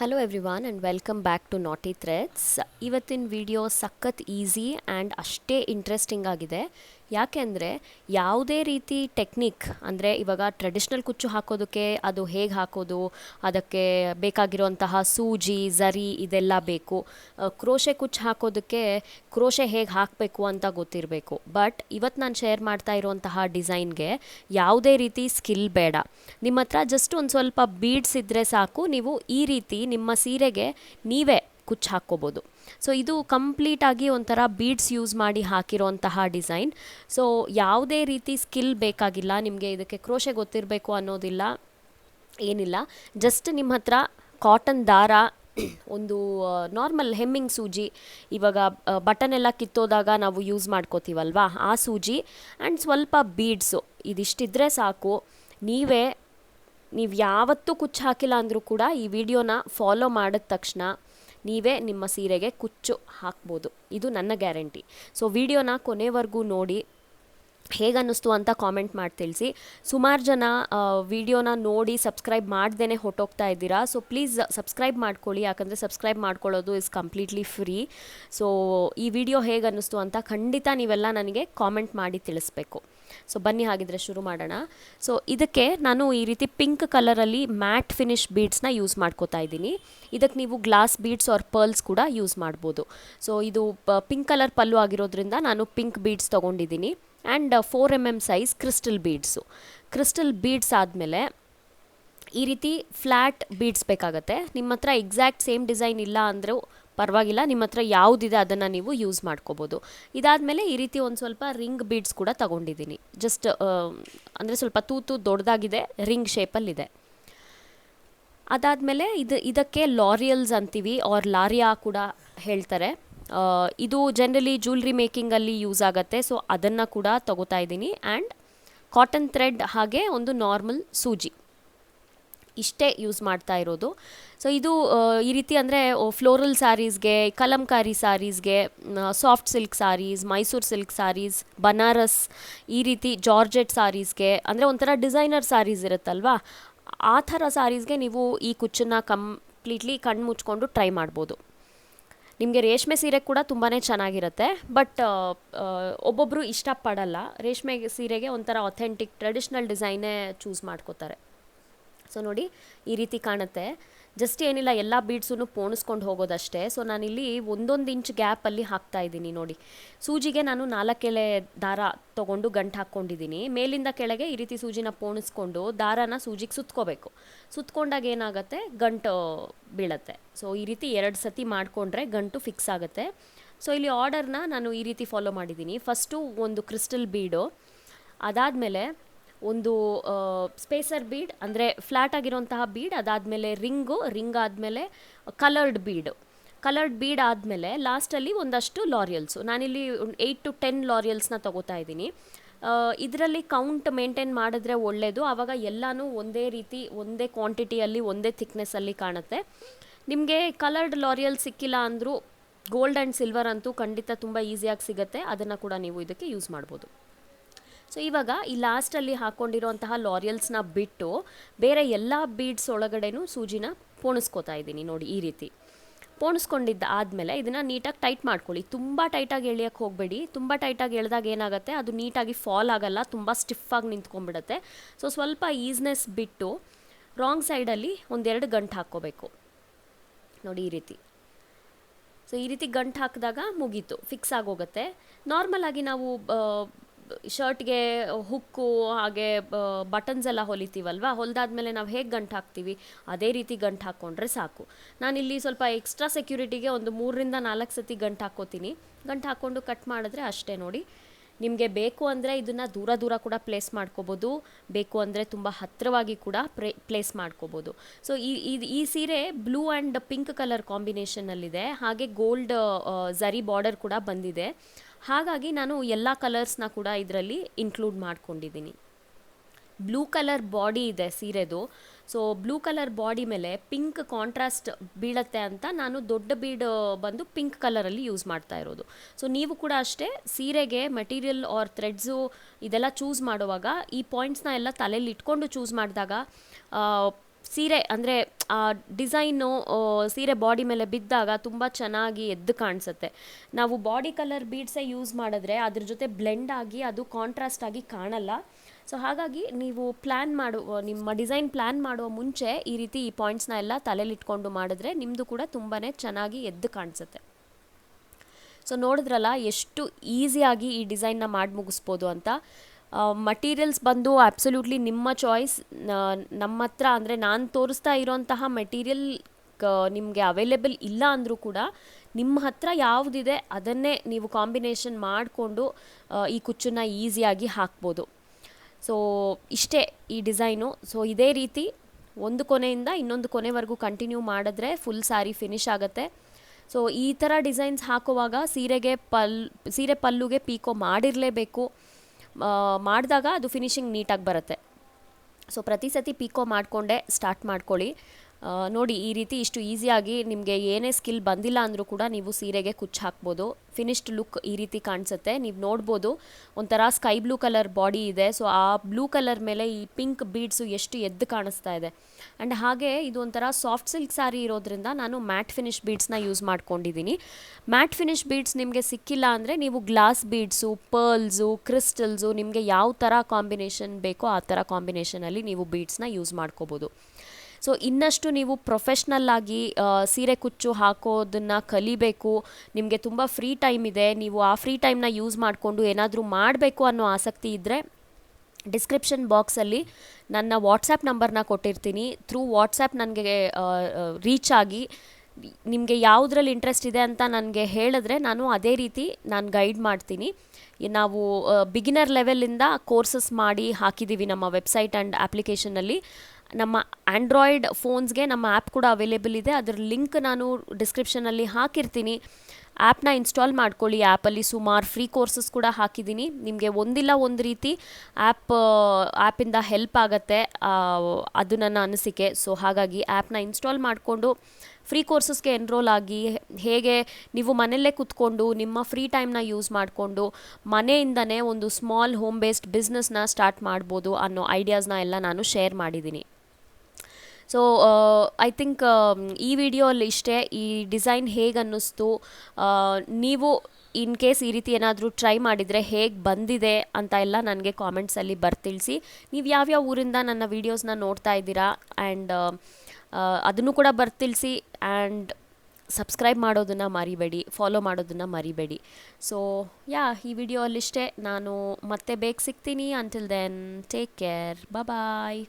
Hello everyone and welcome back to knotty threads ಇವತ್ತಿನ video ಸಖತ್ easy and ಅಷ್ಟೇ interesting ಆಗಿದೆ. ಯಾಕೆಂದರೆ ಯಾವುದೇ ರೀತಿ ಟೆಕ್ನಿಕ್ ಅಂದರೆ ಇವಾಗ ಟ್ರೆಡಿಷ್ನಲ್ ಕುಚ್ಚು ಹಾಕೋದಕ್ಕೆ ಅದು ಹೇಗೆ ಹಾಕೋದು, ಅದಕ್ಕೆ ಬೇಕಾಗಿರುವಂತಹ ಸೂಜಿ ಝರಿ ಇದೆಲ್ಲ ಬೇಕು. ಕ್ರೋಶೆ ಕುಚ್ಚು ಹಾಕೋದಕ್ಕೆ ಕ್ರೋಶೆ ಹೇಗೆ ಹಾಕಬೇಕು ಅಂತ ಗೊತ್ತಿರಬೇಕು. ಬಟ್ ಇವತ್ತು ನಾನು ಶೇರ್ ಮಾಡ್ತಾ ಇರುವಂತಹ ಡಿಸೈನ್ಗೆ ಯಾವುದೇ ರೀತಿ ಸ್ಕಿಲ್ ಬೇಡ. ನಿಮ್ಮ ಹತ್ರ ಜಸ್ಟ್ ಒಂದು ಸ್ವಲ್ಪ ಬೀಡ್ಸ್ ಇದ್ದರೆ ಸಾಕು, ನೀವು ಈ ರೀತಿ ನಿಮ್ಮ ಸೀರೆಗೆ ನೀವೇ ಕುಚ್ಚು ಹಾಕ್ಕೋಬೋದು. ಸೊ ಇದು ಕಂಪ್ಲೀಟಾಗಿ ಒಂಥರ ಬೀಡ್ಸ್ ಯೂಸ್ ಮಾಡಿ ಹಾಕಿರೋಂತಹ ಡಿಸೈನ್ ಸೊ ಯಾವುದೇ ರೀತಿ ಸ್ಕಿಲ್ ಬೇಕಾಗಿಲ್ಲ, ನಿಮಗೆ ಇದಕ್ಕೆ ಕ್ರೋಶೆ ಗೊತ್ತಿರಬೇಕು ಅನ್ನೋದಿಲ್ಲ, ಏನಿಲ್ಲ. ಜಸ್ಟ್ ನಿಮ್ಮ ಹತ್ರ ಕಾಟನ್ ದಾರ, ಒಂದು ನಾರ್ಮಲ್ ಹೆಮ್ಮಿಂಗ್ ಸೂಜಿ, ಇವಾಗ ಬಟನ್ ಎಲ್ಲ ಕಿತ್ತೋದಾಗ ನಾವು ಯೂಸ್ ಮಾಡ್ಕೋತೀವಲ್ವಾ, ಆ ಸೂಜಿ. ಆ್ಯಂಡ್ ಸ್ವಲ್ಪ ಬೀಡ್ಸು ಇದಿಷ್ಟಿದ್ರೆ ಸಾಕು. ನೀವೇ, ನೀವು ಯಾವತ್ತೂ ಕುಚ್ಚು ಹಾಕಿಲ್ಲ ಅಂದರೂ ಕೂಡ ಈ ವಿಡಿಯೋನ ಫಾಲೋ ಮಾಡಿದ ತಕ್ಷಣ ನೀವೇ ನಿಮ್ಮ ಸೀರೆಗೆ ಕುಚ್ಚು ಹಾಕ್ಬೋದು. ಇದು ನನ್ನ ಗ್ಯಾರಂಟಿ. ಸೊ ವಿಡಿಯೋನ ಕೊನೆವರೆಗೂ ನೋಡಿ. ಹೇಗನ್ನಿಸ್ತು ಅಂತ ಕಾಮೆಂಟ್ ಮಾಡಿ ತಿಳಿಸಿ. ಸುಮಾರು ಜನ ವಿಡಿಯೋನ ನೋಡಿ ಸಬ್ಸ್ಕ್ರೈಬ್ ಮಾಡ್ದೇ ಹೊಟ್ಟೋಗ್ತಾ ಇದ್ದೀರಾ. ಸೊ ಪ್ಲೀಸ್ ಸಬ್ಸ್ಕ್ರೈಬ್ ಮಾಡ್ಕೊಳ್ಳಿ. ಯಾಕಂದರೆ ಸಬ್ಸ್ಕ್ರೈಬ್ ಮಾಡ್ಕೊಳ್ಳೋದು ಇಸ್ ಕಂಪ್ಲೀಟ್ಲಿ ಫ್ರೀ ಸೊ ಈ ವಿಡಿಯೋ ಹೇಗೆ ಅನ್ನಿಸ್ತು ಅಂತ ಖಂಡಿತ ನೀವೆಲ್ಲ ನನಗೆ ಕಾಮೆಂಟ್ ಮಾಡಿ ತಿಳಿಸ್ಬೇಕು. ಸೊ ಬನ್ನಿ ಹಾಗಿದ್ರೆ ಶುರು ಮಾಡೋಣ. ಸೊ ಇದಕ್ಕೆ ನಾನು ಈ ರೀತಿ ಪಿಂಕ್ ಕಲರಲ್ಲಿ ಮ್ಯಾಟ್ ಫಿನಿಶ್ ಬೀಡ್ಸ್ನ ಯೂಸ್ ಮಾಡ್ಕೋತಾ ಇದ್ದೀನಿ. ಇದಕ್ಕೆ ನೀವು ಗ್ಲಾಸ್ ಬೀಡ್ಸ್ ಆರ್ ಪರ್ಲ್ಸ್ ಕೂಡ ಯೂಸ್ ಮಾಡ್ಬೋದು. ಸೊ ಇದು ಪಿಂಕ್ ಕಲರ್ ಪಲ್ಲು ಆಗಿರೋದ್ರಿಂದ ನಾನು ಪಿಂಕ್ ಬೀಡ್ಸ್ ತೊಗೊಂಡಿದ್ದೀನಿ. And four M M size crystal beads crystal beads ಆದಮೇಲೆ ಈ ರೀತಿ ಫ್ಲ್ಯಾಟ್ ಬೀಡ್ಸ್ ಬೇಕಾಗತ್ತೆ. ನಿಮ್ಮ ಹತ್ರ ಎಕ್ಸಾಕ್ಟ್ ಸೇಮ್ ಡಿಸೈನ್ ಇಲ್ಲ ಅಂದರೂ ಪರವಾಗಿಲ್ಲ. ನಿಮ್ಮ ಹತ್ರ ಯಾವುದಿದೆ ಅದನ್ನು ನೀವು ಯೂಸ್ ಮಾಡ್ಕೋಬೋದು. ಇದಾದಮೇಲೆ ಈ ರೀತಿ ಒಂದು ಸ್ವಲ್ಪ ರಿಂಗ್ ಬೀಡ್ಸ್ ಕೂಡ ತಗೊಂಡಿದ್ದೀನಿ. ಜಸ್ಟ್ ಅಂದರೆ ಸ್ವಲ್ಪ ತೂತು ದೊಡ್ಡದಾಗಿದೆ ರಿಂಗ್ ಶೇಪಲ್ಲಿದೆ ಅದಾದಮೇಲೆ ಇದು, ಇದಕ್ಕೆ ಲಾರಿಯಲ್ಸ್ ಅಂತೀವಿ ಆರ್ ಲಾರಿಯಾ ಕೂಡ ಹೇಳ್ತಾರೆ. ಇದು ಜನರಲಿ ಜ್ಯುವೆಲ್ರಿ ಮೇಕಿಂಗಲ್ಲಿ ಯೂಸ್ ಆಗುತ್ತೆ. ಸೊ ಅದನ್ನು ಕೂಡ ತಗೋತಾ ಇದ್ದೀನಿ. ಆ್ಯಂಡ್ ಕಾಟನ್ ಥ್ರೆಡ್ ಹಾಗೆ ಒಂದು ನಾರ್ಮಲ್ ಸೂಜಿ. ಇಷ್ಟೇ ಯೂಸ್ ಮಾಡ್ತಾ ಇರೋದು. ಸೊ ಇದು ಈ ರೀತಿ ಅಂದರೆ ಫ್ಲೋರಲ್ ಸ್ಯಾರೀಸ್ಗೆ Kalamkari ಸ್ಯಾರೀಸ್ಗೆ soft silk sarees Mysuru silk sarees Banaras ಈ ರೀತಿ ಜಾರ್ಜೆಟ್ ಸ್ಯಾರೀಸ್ಗೆ ಅಂದರೆ ಒಂಥರ ಡಿಸೈನರ್ ಸ್ಯಾರೀಸ್ ಇರುತ್ತಲ್ವಾ? ಆ ಥರ ಸ್ಯಾರೀಸ್ಗೆ ನೀವು ಈ ಕುಚ್ಚನ್ನು ಕಂಪ್ಲೀಟ್ಲಿ ಕಣ್ಣು ಮುಚ್ಕೊಂಡು ಟ್ರೈ ಮಾಡ್ಬೋದು. ನಿಮಗೆ ರೇಷ್ಮೆ ಸೀರೆ ಕೂಡ ತುಂಬಾ ಚೆನ್ನಾಗಿರುತ್ತೆ ಬಟ್ ಒಬ್ಬೊಬ್ಬರು ಇಷ್ಟಪಡಲ್ಲ. ರೇಷ್ಮೆ ಸೀರೆಗೆ ಒಂಥರ ಅಥೆಂಟಿಕ್ ಟ್ರೆಡಿಷ್ನಲ್ ಡಿಸೈನೇ ಚೂಸ್ ಮಾಡ್ಕೋತಾರೆ. ಸೊ ನೋಡಿ, ಈ ರೀತಿ ಕಾಣುತ್ತೆ. ಜಸ್ಟ್ ಏನಿಲ್ಲ, ಎಲ್ಲ ಬೀಡ್ಸೂ ಪೋಣಿಸ್ಕೊಂಡು ಹೋಗೋದಷ್ಟೇ. ಸೊ ನಾನಿಲ್ಲಿ ಒಂದೊಂದು ಇಂಚ್ ಗ್ಯಾಪಲ್ಲಿ ಹಾಕ್ತಾ ಇದ್ದೀನಿ ನೋಡಿ. ಸೂಜಿಗೆ ನಾನು ನಾಲ್ಕೆಳೆ ದಾರ ತೊಗೊಂಡು ಗಂಟು ಹಾಕ್ಕೊಂಡಿದ್ದೀನಿ. ಮೇಲಿಂದ ಕೆಳಗೆ ಈ ರೀತಿ ಸೂಜಿನ ಪೋಣಿಸ್ಕೊಂಡು ದಾರನ ಸೂಜಿಗೆ ಸುತ್ಕೋಬೇಕು. ಸುತ್ಕೊಂಡಾಗ ಏನಾಗುತ್ತೆ? ಗಂಟು ಬೀಳತ್ತೆ. ಸೊ ಈ ರೀತಿ ಎರಡು ಸತಿ ಮಾಡಿಕೊಂಡ್ರೆ ಗಂಟು ಫಿಕ್ಸ್ ಆಗುತ್ತೆ. ಸೊ ಇಲ್ಲಿ ಆರ್ಡರ್ನ ನಾನು ಈ ರೀತಿ ಫಾಲೋ ಮಾಡಿದ್ದೀನಿ. ಫಸ್ಟು ಒಂದು ಕ್ರಿಸ್ಟಲ್ ಬೀಡು ಅದಾದಮೇಲೆ ಒಂದು ಸ್ಪೇಸರ್ ಬೀಡ್ ಅಂದರೆ ಫ್ಲ್ಯಾಟ್ ಆಗಿರುವಂತಹ ಬೀಡ್ ಅದಾದಮೇಲೆ ರಿಂಗು, ರಿಂಗ್ ಆದಮೇಲೆ ಕಲರ್ಡ್ ಬೀಡು ಕಲರ್ಡ್ ಬೀಡ್ ಆದಮೇಲೆ ಲಾಸ್ಟಲ್ಲಿ ಒಂದಷ್ಟು ಲಾರಿಯಲ್ಸು ನಾನಿಲ್ಲಿ ಏಯ್ಟ್ ಟು ಟೆನ್ ಲಾರಿಯಲ್ಸ್ನ ತೊಗೋತಾ ಇದ್ದೀನಿ. ಇದರಲ್ಲಿ ಕೌಂಟ್ ಮೇಂಟೈನ್ ಮಾಡಿದ್ರೆ ಒಳ್ಳೆಯದು ಆವಾಗ ಎಲ್ಲನೂ ಒಂದೇ ರೀತಿ, ಒಂದೇ ಕ್ವಾಂಟಿಟಿಯಲ್ಲಿ ಒಂದೇ ಥಿಕ್ನೆಸ್ಸಲ್ಲಿ ಕಾಣುತ್ತೆ. ನಿಮಗೆ ಕಲರ್ಡ್ ಲಾರಿಯಲ್ ಸಿಕ್ಕಿಲ್ಲ ಅಂದರೂ ಗೋಲ್ಡ್ ಆ್ಯಂಡ್ ಸಿಲ್ವರ್ ಅಂತೂ ಖಂಡಿತ ತುಂಬ ಈಸಿಯಾಗಿ ಸಿಗುತ್ತೆ. ಅದನ್ನು ಕೂಡ ನೀವು ಇದಕ್ಕೆ ಯೂಸ್ ಮಾಡ್ಬೋದು. ಸೊ ಇವಾಗ ಈ ಲಾಸ್ಟಲ್ಲಿ ಹಾಕ್ಕೊಂಡಿರೋಂತಹ ಲಾರಿಯಲ್ಸ್ನ ಬಿಟ್ಟು ಬೇರೆ ಎಲ್ಲ ಬೀಡ್ಸ್ ಒಳಗಡೆನೂ ಸೂಜಿನ ಪೋಣಿಸ್ಕೋತಾ ಇದ್ದೀನಿ ನೋಡಿ ಈ ರೀತಿ. ಪೋಣಿಸ್ಕೊಂಡಿದ್ದ ಆದಮೇಲೆ ಇದನ್ನು ನೀಟಾಗಿ ಟೈಟ್ ಮಾಡ್ಕೊಳ್ಳಿ. ತುಂಬ ಟೈಟಾಗಿ ಎಳಿಯೋಕ್ಕೆ ಹೋಗಬೇಡಿ. ತುಂಬ ಟೈಟಾಗಿ ಎಳೆದಾಗ ಏನಾಗುತ್ತೆ? ಅದು ನೀಟಾಗಿ ಫಾಲ್ ಆಗಲ್ಲ, ತುಂಬ ಸ್ಟಿಫಾಗಿ ನಿಂತ್ಕೊಂಡ್ಬಿಡುತ್ತೆ. ಸೊ ಸ್ವಲ್ಪ ಈಸ್ನೆಸ್ ಬಿಟ್ಟು ರಾಂಗ್ ಸೈಡಲ್ಲಿ ಒಂದೆರಡು ಗಂಟು ಹಾಕ್ಕೋಬೇಕು. ನೋಡಿ ಈ ರೀತಿ. ಸೊ ಈ ರೀತಿ ಗಂಟು ಹಾಕಿದಾಗ ಮುಗೀತು. ಫಿಕ್ಸ್ ಆಗೋಗುತ್ತೆ. ನಾರ್ಮಲಾಗಿ ನಾವು ಶರ್ಟ್ಗೆ ಹುಕ್ಕು, ಹಾಗೆ ಬಟನ್ಸ್ ಎಲ್ಲ ಹೊಲಿತೀವಲ್ವಾ? ಹೊಲಿದಾದ್ಮೇಲೆ ನಾವು ಹೇಗೆ ಗಂಟು ಹಾಕ್ತೀವಿ? ಅದೇ ರೀತಿ ಗಂಟು ಹಾಕ್ಕೊಂಡ್ರೆ ಸಾಕು. ನಾನಿಲ್ಲಿ ಸ್ವಲ್ಪ ಎಕ್ಸ್ಟ್ರಾ ಸೆಕ್ಯೂರಿಟಿಗೆ ಒಂದು ಮೂರರಿಂದ ನಾಲ್ಕು ಸತಿ ಗಂಟು ಹಾಕ್ಕೋತೀನಿ ಗಂಟು ಹಾಕ್ಕೊಂಡು ಕಟ್ ಮಾಡಿದ್ರೆ ಅಷ್ಟೇ ನೋಡಿ. ನಿಮಗೆ ಬೇಕು ಅಂದರೆ ಇದನ್ನು ದೂರ ದೂರ ಕೂಡ ಪ್ಲೇಸ್ ಮಾಡ್ಕೋಬೋದು. ಬೇಕು ಅಂದರೆ ತುಂಬ ಹತ್ತಿರವಾಗಿ ಕೂಡ ಪ್ರೇ ಪ್ಲೇಸ್ ಮಾಡ್ಕೋಬೋದು. ಸೊ ಈ ಈ ಸೀರೆ ಬ್ಲೂ ಆ್ಯಂಡ್ ಪಿಂಕ್ ಕಲರ್ ಕಾಂಬಿನೇಷನಲ್ಲಿದೆ ಹಾಗೆ ಗೋಲ್ಡ್ ಝರಿ ಬಾರ್ಡರ್ ಕೂಡ ಬಂದಿದೆ. ಹಾಗಾಗಿ ನಾನು ಎಲ್ಲ ಕಲರ್ಸ್ನ ಕೂಡ ಇದರಲ್ಲಿ ಇನ್ಕ್ಲೂಡ್ ಮಾಡ್ಕೊಂಡಿದ್ದೀನಿ. ಬ್ಲೂ ಕಲರ್ ಬಾಡಿ ಇದೆ ಸೀರೆದು. ಸೊ ಬ್ಲೂ ಕಲರ್ ಬಾಡಿ ಮೇಲೆ ಪಿಂಕ್ ಕಾಂಟ್ರಾಸ್ಟ್ ಬೀಳತ್ತೆ ಅಂತ ನಾನು ದೊಡ್ಡ ಬೀಡ್ ಬಂದು ಪಿಂಕ್ ಕಲರಲ್ಲಿ ಯೂಸ್ ಮಾಡ್ತಾ ಇರೋದು. ಸೊ ನೀವು ಕೂಡ ಅಷ್ಟೇ ಸೀರೆಗೆ ಮೆಟೀರಿಯಲ್ ಆರ್ ಥ್ರೆಡ್ಸು ಇದೆಲ್ಲ ಚೂಸ್ ಮಾಡುವಾಗ ಈ ಪಾಯಿಂಟ್ಸ್ನ ಎಲ್ಲ ತಲೆಯಲ್ಲಿ ಇಟ್ಕೊಂಡು ಚೂಸ್ ಮಾಡಿದಾಗ ಸೀರೆ ಅಂದರೆ, ಆ ಡಿಸೈನು ಸೀರೆ ಬಾಡಿ ಮೇಲೆ ಬಿದ್ದಾಗ ತುಂಬ ಚೆನ್ನಾಗಿ ಎದ್ದು ಕಾಣಿಸುತ್ತೆ. ನಾವು ಬಾಡಿ ಕಲರ್ ಬೀಡ್ಸೇ ಯೂಸ್ ಮಾಡಿದ್ರೆ ಅದ್ರ ಜೊತೆ ಬ್ಲೆಂಡ್ ಆಗಿ ಅದು ಕಾಂಟ್ರಾಸ್ಟ್ ಆಗಿ ಕಾಣಲ್ಲ. ಸೊ ಹಾಗಾಗಿ ನೀವು ಪ್ಲ್ಯಾನ್ ಮಾಡು, ನಿಮ್ಮ ಡಿಸೈನ್ ಪ್ಲ್ಯಾನ್ ಮಾಡುವ ಮುಂಚೆ ಈ ರೀತಿ ಈ ಪಾಯಿಂಟ್ಸ್ನ ಎಲ್ಲ ತಲೆಲಿಟ್ಕೊಂಡು ಮಾಡಿದ್ರೆ ನಿಮ್ಮದು ಕೂಡ ತುಂಬಾ ಚೆನ್ನಾಗಿ ಎದ್ದು ಕಾಣಿಸುತ್ತೆ. ಸೊ ನೋಡಿದ್ರಲ್ಲ, ಎಷ್ಟು ಈಸಿಯಾಗಿ ಈ ಡಿಸೈನ್ನ ಮಾಡಿ ಮುಗಿಸ್ಬೋದು ಅಂತ. ಮಟೀರಿಯಲ್ಸ್ ಬಂದು ಅಬ್ಸಲ್ಯೂಟ್ಲಿ ನಿಮ್ಮ ಚಾಯ್ಸ್ ನಮ್ಮ ಹತ್ರ ಅಂದರೆ ನಾನು ತೋರಿಸ್ತಾ ಇರೋಂತಹ ಮೆಟೀರಿಯಲ್ ನಿಮಗೆ ಅವೈಲೇಬಲ್ ಇಲ್ಲ ಅಂದರೂ ಕೂಡ ನಿಮ್ಮ ಹತ್ರ ಯಾವುದಿದೆ ಅದನ್ನೇ ನೀವು ಕಾಂಬಿನೇಷನ್ ಮಾಡಿಕೊಂಡು ಈ ಕುಚ್ಚನ್ನ ಈಸಿಯಾಗಿ ಹಾಕ್ಬೋದು. ಸೊ ಇಷ್ಟೇ ಈ ಡಿಸೈನು ಸೊ ಇದೇ ರೀತಿ ಒಂದು ಕೊನೆಯಿಂದ ಇನ್ನೊಂದು ಕೊನೆವರೆಗೂ ಕಂಟಿನ್ಯೂ ಮಾಡಿದ್ರೆ ಫುಲ್ ಸ್ಯಾರಿ ಫಿನಿಶ್ ಆಗುತ್ತೆ. ಸೊ ಈ ಥರ ಡಿಸೈನ್ಸ್ ಹಾಕುವಾಗ ಸೀರೆಗೆ ಪಲ್, ಸೀರೆ ಪಲ್ಲುಗೆ ಪೀಕೋ ಮಾಡಿರಲೇಬೇಕು. ಮಾಡಿದಾಗ ಅದು ಫಿನಿಶಿಂಗ್ ನೀಟಾಗಿ ಬರುತ್ತೆ. ಸೊ ಪ್ರತಿ ಸತಿ ಪೀಕೋ ಮಾಡಿಕೊಂಡೆ ಸ್ಟಾರ್ಟ್ ಮಾಡ್ಕೊಳ್ಳಿ. ನೋಡಿ, ಈ ರೀತಿ ಇಷ್ಟು ಈಸಿಯಾಗಿ ನಿಮಗೆ ಏನೇ ಸ್ಕಿಲ್ ಬಂದಿಲ್ಲ ಅಂದರೂ ಕೂಡ ನೀವು ಸೀರೆಗೆ ಕುಚ್ಚು ಹಾಕ್ಬೋದು. ಫಿನಿಶ್ಡ್ ಲುಕ್ ಈ ರೀತಿ ಕಾಣಿಸುತ್ತೆ. ನೀವು ನೋಡ್ಬೋದು, ಒಂಥರ ಸ್ಕೈ ಬ್ಲೂ ಕಲರ್ ಬಾಡಿ ಇದೆ. ಸೊ ಆ ಬ್ಲೂ ಕಲರ್ ಮೇಲೆ ಈ ಪಿಂಕ್ ಬೀಡ್ಸು ಎಷ್ಟು ಎದ್ದು ಕಾಣಿಸ್ತಾ ಇದೆ. ಆ್ಯಂಡ್ ಹಾಗೆ ಇದು ಒಂಥರ ಸಾಫ್ಟ್ ಸಿಲ್ಕ್ ಸ್ಯಾರಿ ಇರೋದ್ರಿಂದ ನಾನು ಮ್ಯಾಟ್ ಫಿನಿಶ್ ಬೀಡ್ಸ್ನ ಯೂಸ್ ಮಾಡ್ಕೊಂಡಿದ್ದೀನಿ. ಮ್ಯಾಟ್ ಫಿನಿಶ್ ಬೀಡ್ಸ್ ನಿಮಗೆ ಸಿಕ್ಕಿಲ್ಲ ಅಂದರೆ ನೀವು ಗ್ಲಾಸ್ ಬೀಡ್ಸು ಪರ್ಲ್ಸು ಕ್ರಿಸ್ಟಲ್ಸು ನಿಮಗೆ ಯಾವ ಥರ ಕಾಂಬಿನೇಷನ್ ಬೇಕೋ ಆ ಥರ ಕಾಂಬಿನೇಷನಲ್ಲಿ ನೀವು ಬೀಡ್ಸ್ನ ಯೂಸ್ ಮಾಡ್ಕೋಬೋದು. ಸೊ ಇನ್ನಷ್ಟು ನೀವು ಪ್ರೊಫೆಷ್ನಲ್ ಆಗಿ ಸೀರೆ ಕುಚ್ಚು ಹಾಕೋದನ್ನು ಕಲಿಬೇಕು. ನಿಮಗೆ ತುಂಬ ಫ್ರೀ ಟೈಮ್ ಇದೆ. ನೀವು ಆ ಫ್ರೀ ಟೈಮ್ನ ಯೂಸ್ ಮಾಡಿಕೊಂಡು ಏನಾದರೂ ಮಾಡಬೇಕು ಅನ್ನೋ ಆಸಕ್ತಿ ಇದ್ದರೆ ಡಿಸ್ಕ್ರಿಪ್ಷನ್ ಬಾಕ್ಸಲ್ಲಿ ನನ್ನ ವಾಟ್ಸಪ್ ನಂಬರ್ನ ಕೊಟ್ಟಿರ್ತೀನಿ. ಥ್ರೂ ವಾಟ್ಸಪ್ ನನಗೆ ರೀಚ್ ಆಗಿ, ನಿಮಗೆ ಯಾವುದ್ರಲ್ಲಿ ಇಂಟ್ರೆಸ್ಟ್ ಇದೆ ಅಂತ ನನಗೆ ಹೇಳಿದ್ರೆ ನಾನು ಅದೇ ರೀತಿ ನಾನು ಗೈಡ್ ಮಾಡ್ತೀನಿ. ನಾವು ಬಿಗಿನರ್ ಲೆವೆಲಿಂದ ಕೋರ್ಸಸ್ ಮಾಡಿ ಹಾಕಿದ್ದೀವಿ ನಮ್ಮ ವೆಬ್ಸೈಟ್ ಆ್ಯಂಡ್ ಆ್ಯಪ್ಲಿಕೇಶನಲ್ಲಿ ನಮ್ಮ ಆ್ಯಂಡ್ರಾಯ್ಡ್ ಫೋನ್ಸ್ಗೆ ನಮ್ಮ ಆ್ಯಪ್ ಕೂಡ ಅವೈಲೇಬಲ್ ಇದೆ. ಅದರ ಲಿಂಕ್ ನಾನು ಡಿಸ್ಕ್ರಿಪ್ಷನಲ್ಲಿ ಹಾಕಿರ್ತೀನಿ. ಆ್ಯಪ್ನ ಇನ್ಸ್ಟಾಲ್ ಮಾಡ್ಕೊಳ್ಳಿ. ಆ್ಯಪಲ್ಲಿ ಸುಮಾರು ಫ್ರೀ ಕೋರ್ಸಸ್ ಕೂಡ ಹಾಕಿದ್ದೀನಿ. ನಿಮಗೆ ಒಂದಿಲ್ಲ ಒಂದು ರೀತಿ ಆ್ಯಪ್ ಆ್ಯಪಿಂದ ಹೆಲ್ಪ್ ಆಗುತ್ತೆ ಅದು ನನ್ನ ಅನಿಸಿಕೆ. ಸೊ ಹಾಗಾಗಿ ಆ್ಯಪ್ನ ಇನ್ಸ್ಟಾಲ್ ಮಾಡಿಕೊಂಡು ಫ್ರೀ ಕೋರ್ಸಸ್ಗೆ ಎನ್ರೋಲ್ ಆಗಿ, ಹೇಗೆ ನೀವು ಮನೆಯಲ್ಲೇ ಕೂತ್ಕೊಂಡು, ನಿಮ್ಮ ಫ್ರೀ ಟೈಮ್ನ ಯೂಸ್ ಮಾಡಿಕೊಂಡು, ಮನೆಯಿಂದನೇ ಒಂದು ಸ್ಮಾಲ್ ಹೋಮ್ ಬೇಸ್ಡ್ ಬಿಸ್ನೆಸ್ನ ಸ್ಟಾರ್ಟ್ ಮಾಡ್ಬೋದು ಅನ್ನೋ ಐಡಿಯಾಸ್ನ ಎಲ್ಲ ನಾನು ಶೇರ್ ಮಾಡಿದ್ದೀನಿ. ಸೊ ಐ ಥಿಂಕ್ ಈ ವಿಡಿಯೋಲ್ಲಿ ಇಷ್ಟೇ ಈ ಡಿಸೈನ್ ಹೇಗೆ ಅನ್ನಿಸ್ತು ನೀವು ಇನ್ ಕೇಸ್ ಈ ರೀತಿ ಏನಾದರೂ ಟ್ರೈ ಮಾಡಿದರೆ ಹೇಗೆ ಬಂದಿದೆ ಅಂತ ಎಲ್ಲ ನನಗೆ ಕಾಮೆಂಟ್ಸಲ್ಲಿ ಬರ್ತಿಳಿಸಿ. ನೀವು ಯಾವ್ಯಾವ ಊರಿಂದ ನನ್ನ ವೀಡಿಯೋಸ್ನ ನೋಡ್ತಾ ಇದ್ದೀರಾ ಆ್ಯಂಡ್ ಅದನ್ನು ಕೂಡ ಬರ್ತಿಳಿಸಿ ಆ್ಯಂಡ್ ಸಬ್ಸ್ಕ್ರೈಬ್ ಮಾಡೋದನ್ನು ಮರಿಬೇಡಿ ಫಾಲೋ ಮಾಡೋದನ್ನು ಮರಿಬೇಡಿ. ಸೊ ಯಾ, ಈ ವಿಡಿಯೋ ಅಲ್ಲಿಷ್ಟೇ ನಾನು ಮತ್ತೆ ಬೇಗ ಸಿಗ್ತೀನಿ. Until then take care bye